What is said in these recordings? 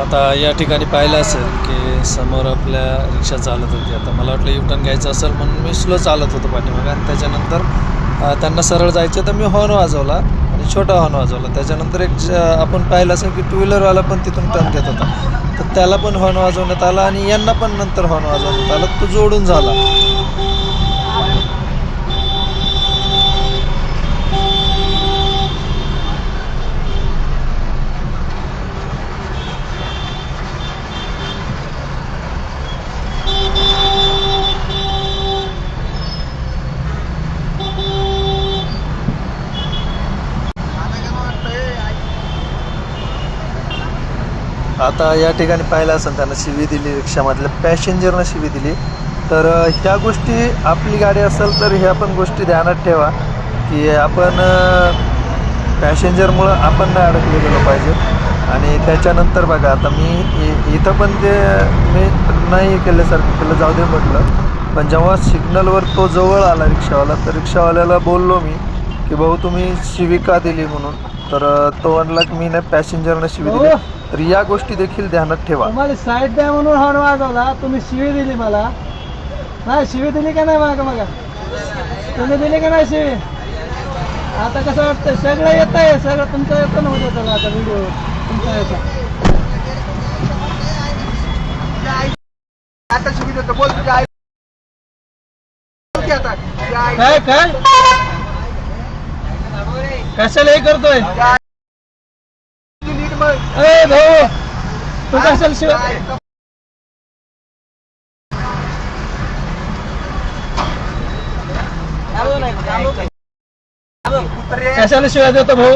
आता या ठिकाणी पाहिलं असेल की समोर आपल्या रिक्षा चालत होती. आता मला वाटलं युटर्न घ्यायचं असेल म्हणून मी स्लो चालत होतो पाठीमागे आणि त्याच्यानंतर त्यांना सरळ जायचं तर मी हॉर्न वाजवला आणि छोटा हॉर्न वाजवला. त्याच्यानंतर एक आपण पाहिलं असेल की टू व्हीलरवाला पण तिथून टर्न घेत होता. तर त्याला पण हॉर्न वाजवण्यात आला आणि यांना पण नंतर हॉर्न वाजवण्यात आला. तो जोडून झाला. आता या ठिकाणी पाहिलं असेल त्यांना शिवी दिली रिक्षामधल्या पॅसेंजरनं शिवी दिली. तर ह्या गोष्टी आपली गाडी असेल तर ह्या पण गोष्टी ध्यानात ठेवा की आपण पॅसेंजरमुळं आपण नाही अडकले गेलो पाहिजे. आणि त्याच्यानंतर बघा आता मी इ- इथं पण ते मी नाही केल्यासारखं केलं जाऊ दे म्हटलं. पण जेव्हा सिग्नलवर तो जवळ आला रिक्षावाला तर रिक्षावाल्याला बोललो मी की भाऊ तुम्ही शिवी का दिली म्हणून? तर तो म्हणला की मी नाही पॅसेंजरनं शिवी दिली. तर या गोष्टी देखील ध्यानात ठेवा. तुम्हाला साईड द्या म्हणून हॉर्न वाजवला तुम्ही शिवी दिली मला. नाही शिवी दिली का नाही माग मग तुम्ही दिली का नाही शिवी? आता कसं वाटतं सगळं येत आहे सगळं तुमचं येतं ना उद्या त्याला आता व्हिडिओ तुमचा येतं. आता शिवी देतो. बोल काय काय? कशाला हे करतोय? अरे भाऊ तू कशाला शिवाय कशाला शिवाय देतो भाऊ?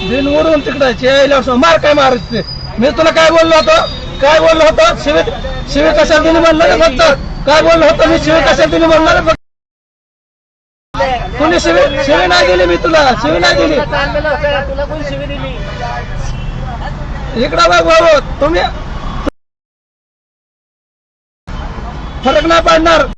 दिन उडून तिकडे यायला मार काय मार मी तुला काय बोललो होतो? काय बोललो होतो? शिवे शिवे कशाला दिली म्हणलं ना फक्त? काय बोललो होतो मी? शिवे कशाला दिली म्हणणार फक्त? कुणी शिवी शिवी नाही दिली मी तुला शिवी नाही दिली. तुला कोण शिवी दिली? इकडं बघ भाऊ तुम्ही फरक नाही पडणार.